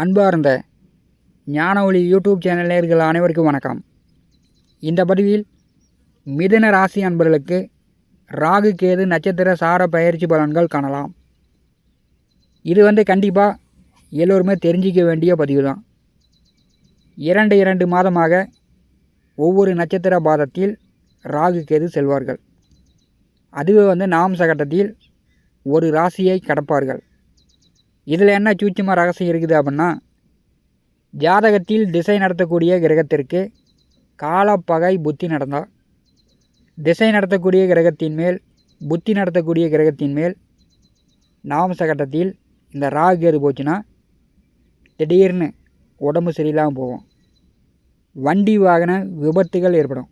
அன்பார்ந்த ஞான ஒளி யூடியூப் சேனல் நேர்கள் அனைவருக்கும் வணக்கம். இந்த பதிவில் மிதுன ராசி அன்பர்களுக்கு ராகு கேது நட்சத்திர சார பயிற்சி பலன்கள் காணலாம். இது வந்து கண்டிப்பாக எல்லோருமே தெரிஞ்சிக்க வேண்டிய பதிவு தான் இரண்டு இரண்டு மாதமாக ஒவ்வொரு நட்சத்திர பாதத்தில் ராகு கேது செல்வார்கள். அதுவே வந்து நாம் சகட்டத்தில் ஒரு ராசியை கடப்பார்கள். இதில் என்ன சூட்சும ரகசியம் இருக்குது அப்படின்னா ஜாதகத்தில் திசை நடத்தக்கூடிய கிரகத்திற்கு காலப்பகை புத்தி நடந்தால் திசை நடத்தக்கூடிய கிரகத்தின் மேல் புத்தி நடத்தக்கூடிய கிரகத்தின் மேல் நாமச கட்டத்தில் இந்த ராகு எது போச்சுன்னா திடீர்னு உடம்பு சரியில்லாமல் போகும். வண்டி வாகன விபத்துகள் ஏற்படும்.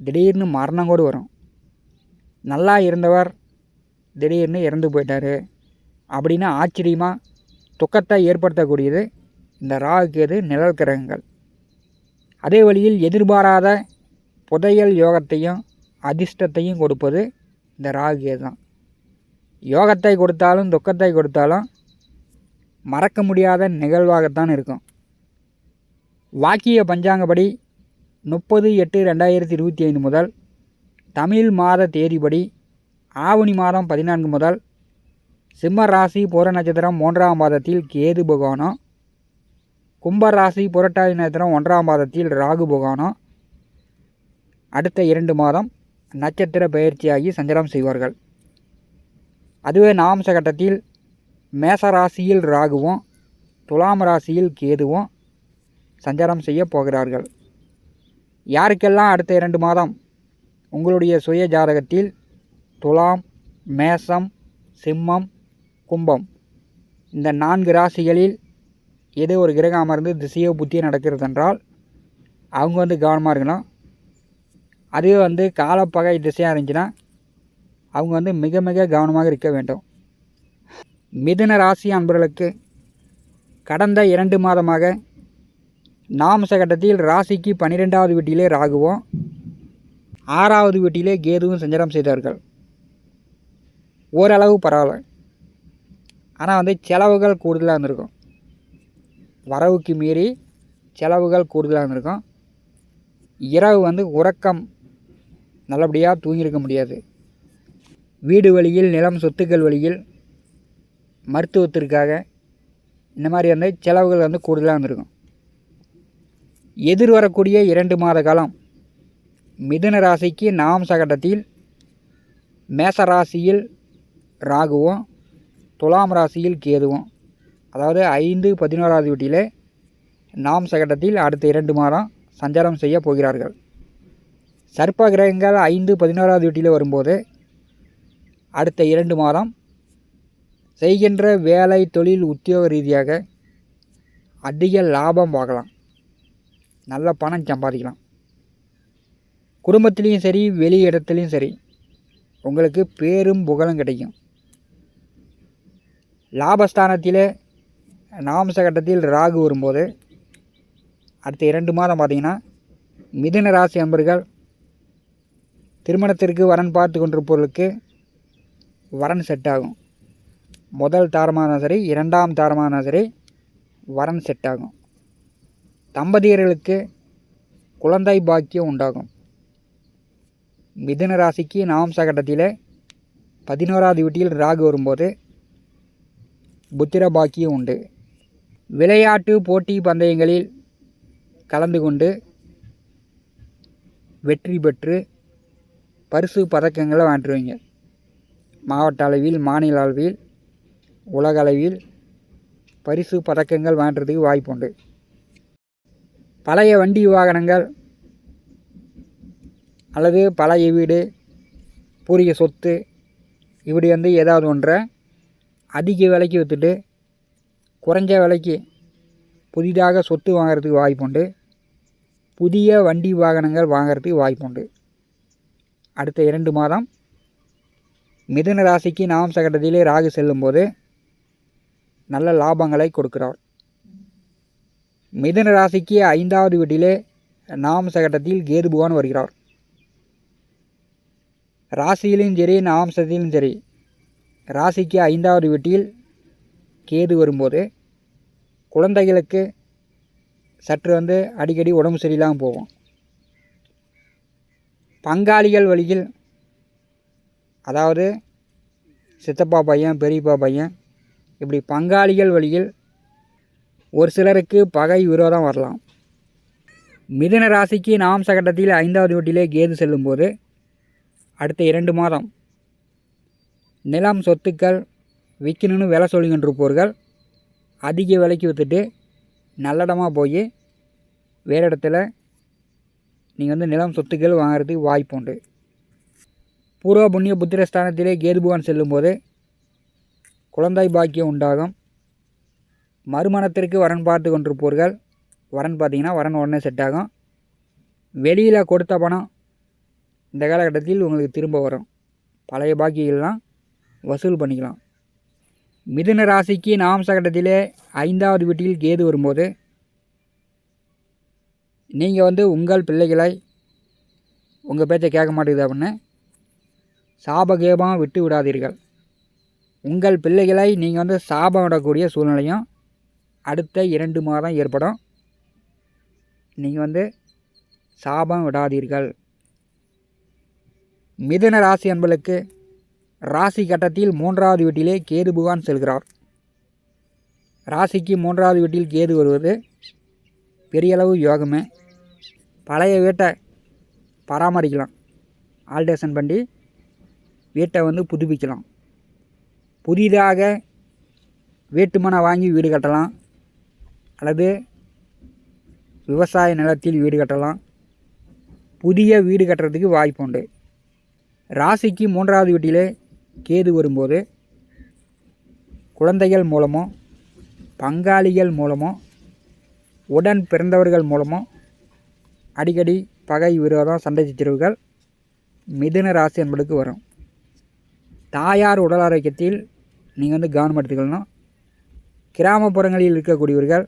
திடீர்னு மரணம் கூட வரும். நல்லா இருந்தவர் திடீர்னு இறந்து போயிட்டார். அப்படின்னு ஆச்சரியமாக துக்கத்தை ஏற்படுத்தக்கூடியது இந்த ராகு கேது நிழல் கிரகங்கள். அதே வழியில் எதிர்பாராத புதையல் யோகத்தையும் அதிர்ஷ்டத்தையும் கொடுப்பது இந்த ராகு கேது தான் யோகத்தை கொடுத்தாலும் துக்கத்தை கொடுத்தாலும் மறக்க முடியாத நிகழ்வாகத்தான் இருக்கும். வாக்கிய பஞ்சாங்கப்படி முப்பது எட்டு ரெண்டாயிரத்தி இருபத்தி ஐந்து முதல் தமிழ் மாத தேதிப்படி ஆவணி மாதம் பதினான்கு முதல் சிம்ம ராசி புற நட்சத்திரம் மூன்றாம் பாதத்தில் கேது பகவானும் கும்ப ராசி புரட்டாதி நட்சத்திரம் ஒன்றாம் பாதத்தில் ராகு பகவானும் அடுத்த இரண்டு மாதம் நட்சத்திர பயிற்சியாகி சஞ்சாரம் செய்வார்கள். அதுவே நாம்ச கட்டத்தில் மேச ராசியில் ராகுவும் துலாம் ராசியில் கேதுவும் சஞ்சாரம் செய்ய போகிறார்கள். யாருக்கெல்லாம் அடுத்த இரண்டு மாதம் உங்களுடைய சுய ஜாதகத்தில் துலாம் மேசம் சிம்மம் கும்பம். இந்த நான்கு ராசிகளில் ஏதோ ஒரு கிரகம் அமர்ந்து திசையோ புத்தியோ நடக்கிறது என்றால் அவங்க வந்து கவனமாக இருக்கணும். அதுவே வந்து காலப்பகை திசையாக இருந்துச்சுன்னா அவங்க வந்து மிக மிக கவனமாக இருக்க வேண்டும். மிதுன ராசி அன்பர்களுக்கு கடந்த இரண்டு மாதமாக நாமச கட்டத்தில் ராசிக்கு பன்னிரெண்டாவது வீட்டிலே ராகுவும் ஆறாவது வீட்டிலே கேதுவும் சஞ்சாரம் செய்தார்கள். ஓரளவு பரவாயில்ல. ஆனால் வந்து செலவுகள் கூடுதலாக இருந்திருக்கும். வரவுக்கு மீறி செலவுகள் கூடுதலாக இருந்திருக்கும். இரவு வந்து உறக்கம் நல்லபடியாக தூங்கியிருக்க முடியாது. வீடு வழியில் நிலம் சொத்துக்கள் வழியில் மருத்துவத்திற்காக இந்த மாதிரி வந்து செலவுகள் வந்து கூடுதலாக இருந்திருக்கும். எதிர் வரக்கூடிய இரண்டு மாத காலம் மிதுன ராசிக்கு நாம் சகட்டத்தில் மேச ராசியில் ராகுவும் துலாம் ராசியில் கேதுவும். அதாவது ஐந்து பதினோராவது வீட்டிலே நாம் சகட்டத்தில் அடுத்த இரண்டு மாதம் சஞ்சாரம் செய்ய போகிறார்கள். சர்ப்ப கிரகங்கள் ஐந்து பதினோராவது வீட்டில் வரும்போது அடுத்த இரண்டு மாதம் செய்கின்ற வேலை தொழில் உத்தியோக ரீதியாக அதிக லாபம் பார்க்கலாம். நல்ல பணம் சம்பாதிக்கலாம். குடும்பத்துலேயும் சரி வெளி இடத்துலையும் சரி உங்களுக்கு பேரும் புகழும் கிடைக்கும். லாபஸ்தானத்தில் நாமச கட்டத்தில் ராகு வரும்போது அடுத்த இரண்டு மாதம் பார்த்திங்கன்னா மிதுன ராசி அன்பர்கள் திருமணத்திற்கு வரன் பார்த்து கொண்டிருப்பவர்களுக்கு வரன் செட் ஆகும். முதல் தாரமான சரி இரண்டாம் தாரமான சரி வரன் செட் ஆகும். தம்பதியர்களுக்கு குழந்தை பாக்கியம் உண்டாகும். மிதுன ராசிக்கு நாம் சகட்டத்தில் பதினோராவது வீட்டில் ராகு வரும்போது புத்திர பாக்கியம் உண்டு விளையாட்டு போட்டி பந்தயங்களில் கலந்து கொண்டு வெற்றி பெற்று பரிசு பதக்கங்களை வாங்கிடுவீங்க. மாவட்ட அளவில் மாநில அளவில் உலக அளவில் பரிசு பதக்கங்கள் வாங்குறதுக்கு வாய்ப்பு உண்டு. பழைய வண்டி வாகனங்கள் அல்லது பழைய வீடு பூரிய சொத்து இப்படி வந்து ஏதாவது ஒன்றை அதிக விலைக்கு விற்றுட்டு குறைஞ்ச விலைக்கு புதிதாக சொத்து வாங்கிறதுக்கு வாய்ப்புண்டு புதிய வண்டி வாகனங்கள் வாங்கிறதுக்கு வாய்ப்புண்டு அடுத்த இரண்டு மாதம் மிதுன ராசிக்கு நாம் சகட்டத்திலே ராகு செல்லும்போது நல்ல லாபங்களை கொடுக்கிறார். மிதுன ராசிக்கு ஐந்தாவது வீட்டிலே நாம் சகட்டத்தில் கேது புகான் வருகிறார். ராசியிலும் சரி நாம்சத்திலும் சரி ராசிக்கு ஐந்தாவது வீட்டில் கேது வரும்போது குழந்தைகளுக்கு சற்று வந்து அடிக்கடி உடம்பு சரியில்லாமல் போகும். பங்காளிகள் வழியில் அதாவது சித்தப்பா பையன் பெரியப்பா பையன் இப்படி பங்காளிகள் வழியில் ஒரு சிலருக்கு பகை விரோதம் வரலாம். மிதுன ராசிக்கு நாம் சகட்டத்தில் ஐந்தாவது வீட்டிலே கேது செல்லும்போது அடுத்த இரண்டு மாதம் நிலம் சொத்துக்கள் விற்கணும்னு விலை சொல்லிக்கின்றிருப்பவர்கள் அதிக விலைக்கு விற்றுட்டு நல்லடமாக போய் வேறு இடத்துல நீங்கள் வந்து நிலம் சொத்துக்கள் வாங்குறதுக்கு வாய்ப்பு உண்டு. பூர்வ புண்ணிய புத்திரஸ்தானத்திலே கேதுபுவான் செல்லும்போது குழந்தை பாக்கியம் உண்டாகும். மறுமணத்திற்கு வரன் பார்த்து கொண்டிருப்பவர்கள் வரன் பார்த்தீங்கன்னா வரன் உடனே செட் ஆகும். வெளியில் கொடுத்த பணம் இந்த காலகட்டத்தில் உங்களுக்கு திரும்ப வரும். பழைய பாக்கியெல்லாம் வசூல் பண்ணிக்கலாம். மிதுன ராசிக்கு நாம் சகட்டத்திலே ஐந்தாவது வீட்டில் கேது வரும்போது நீங்கள் வந்து உங்கள் பிள்ளைகளை உங்கள் பேச்சை கேட்க மாட்டேங்குது அப்படின்னு சாபகேபம் விட்டு விடாதீர்கள். உங்கள் பிள்ளைகளை நீங்கள் வந்து சாபம் விடக்கூடிய சூழ்நிலையும் அடுத்த இரண்டு மாதம் ஏற்படும். நீங்கள் வந்து சாபம் விடாதீர்கள். மிதுன ராசி அன்பளுக்கு ராசி கட்டத்தில் மூன்றாவது வீட்டிலே கேது புகான் செல்கிறார். ராசிக்கு மூன்றாவது வீட்டில் கேது வருவது பெரியளவு யோகமே. பழைய வீட்டை பராமரிக்கலாம். ஆல்டேஷன் பண்ணி வீட்டை வந்து புதுப்பிக்கலாம். புதிதாக வீட்டுமனை வாங்கி வீடு கட்டலாம். அல்லது விவசாய நிலத்தில் வீடு கட்டலாம். புதிய வீடு கட்டுறதுக்கு வாய்ப்பு உண்டு. ராசிக்கு மூன்றாவது வீட்டிலே கேது வரும்போது குழந்தைகள் மூலமோ பங்காளிகள் மூலமோ உடன் பிறந்தவர்கள் மூலமோ அடிக்கடி பகை விரோதம் சண்டை சச்சரவுகள் மிதுன ராசி என்பதுக்கு வரும். தாயார் உடல் ஆரோக்கியத்தில் நீங்கள் வந்து கவனம் எடுத்துக்கணும் கிராமப்புறங்களில் இருக்கக்கூடியவர்கள்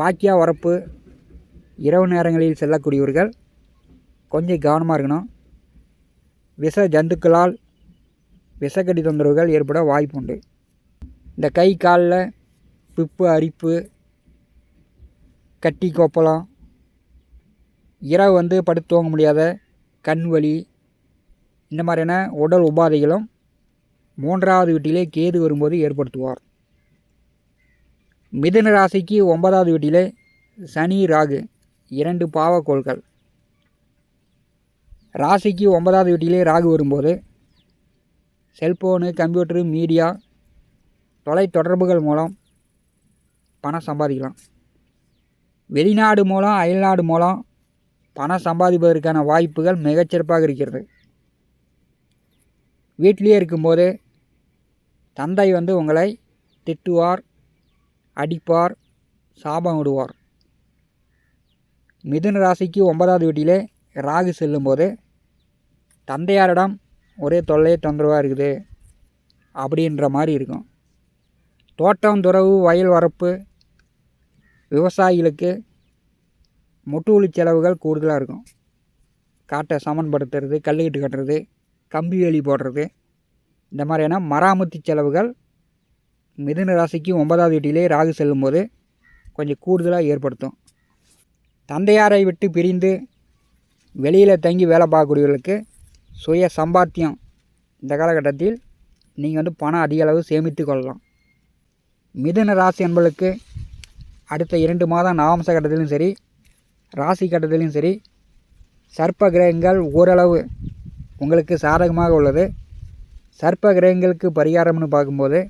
வாக்கியா உரப்பு இரவு நேரங்களில் செல்லக்கூடியவர்கள் கொஞ்சம் கவனமாக இருக்கணும். விஷ ஜந்துக்களால் விஷக்கடி தொந்தரவுகள் ஏற்பட வாய்ப்புண்டு. இந்த கை காலில் பிப்பு அரிப்பு கட்டி கொப்பளம் இரவு வந்து படுத்து தூங்க முடியாத கண் வலி இந்த மாதிரியான உடல் உபாதைகளும் மூன்றாவது வீட்டிலே கேது வரும்போது ஏற்படுத்துவார். மிதுன ராசிக்கு ஒன்பதாவது வீட்டிலே சனி ராகு இரண்டு பாவக்கோள்கள். ராசிக்கு ஒன்பதாவது வீட்டிலே ராகு வரும்போது செல்ஃபோனு கம்ப்யூட்டரு மீடியா தொலைத்தொடர்புகள் மூலம் பணம் சம்பாதிக்கலாம். வெளிநாடு மூலம் அயல்நாடு மூலம் பணம் சம்பாதிப்பதற்கான வாய்ப்புகள் மிகச்சிறப்பாக இருக்கிறது. வீட்டிலேயே இருக்கும்போது தந்தை வந்து உங்களை திட்டுவார் அடிப்பார் சாபம் விடுவார். மிதுன ராசிக்கு ஒன்பதாவது வீட்டிலே ராகு செல்லும்போது தந்தையாரிடம் ஒரே தொல்லை தொந்தரவாக இருக்குது அப்படின்ற மாதிரி இருக்கும். தோட்டம் துறவு வயல் வரப்பு விவசாயிகளுக்கு முட்டுவலி செலவுகள் கூடுதலாக இருக்கும். காட்டை சமன்படுத்துறது கல்லுக்கட்டு கட்டுறது கம்பி வேலி போடுறது இந்த மாதிரியான மராமத்து செலவுகள் மிதுன ராசிக்கு ஒன்பதாவது வீட்டிலே ராகு செல்லும்போது கொஞ்சம் கூடுதலாக ஏற்படுத்தும். தந்தையாரை விட்டு பிரிந்து வெளியில் தங்கி வேலை பார்க்கக்கூடியவர்களுக்கு சுய சம்பாத்தியம் இந்த காலகட்டத்தில் நீங்கள் வந்து பணம் அதிக அளவு சேமித்து கொள்ளலாம். மிதுன ராசி என்பளுக்கு அடுத்த இரண்டு மாதம் நவம்ச கட்டத்திலும் சரி ராசி கட்டத்திலும் சரி சர்ப்ப கிரகங்கள் ஓரளவு உங்களுக்கு சாதகமாக உள்ளது. சர்ப்ப கிரகங்களுக்கு பரிகாரம்னு பார்க்கும்போது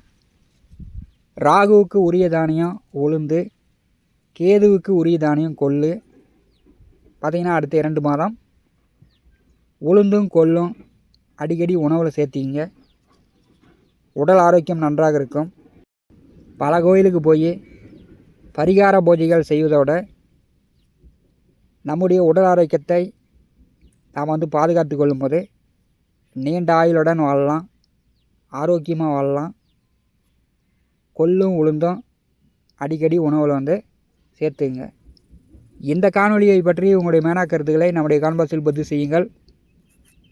ராகுவுக்கு உரிய தானியம் உளுந்து கேதுவுக்கு உரிய தானியம் கொள்ளு. பார்த்திங்கன்னா அடுத்த இரண்டு மாதம் உளுந்தும் கொள்ளும் அடிக்கடி உணவில் சேர்த்திங்க. உடல் ஆரோக்கியம் நன்றாக இருக்கும். பல கோயிலுக்கு போய் பரிகார பூஜைகள் செய்வதோட நம்முடைய உடல் ஆரோக்கியத்தை நாம் வந்து பாதுகாத்து கொள்ளும்போது நீண்ட ஆயுளுடன் வாழலாம். ஆரோக்கியமாக வாழலாம். கொள்ளும் உளுந்தும் அடிக்கடி உணவில் வந்து சேர்த்துங்க. இந்த காணொலியை பற்றி உங்களுடைய மேனா கருத்துக்களை நம்முடைய கான்பாஸில் பதிவு செய்யுங்கள்.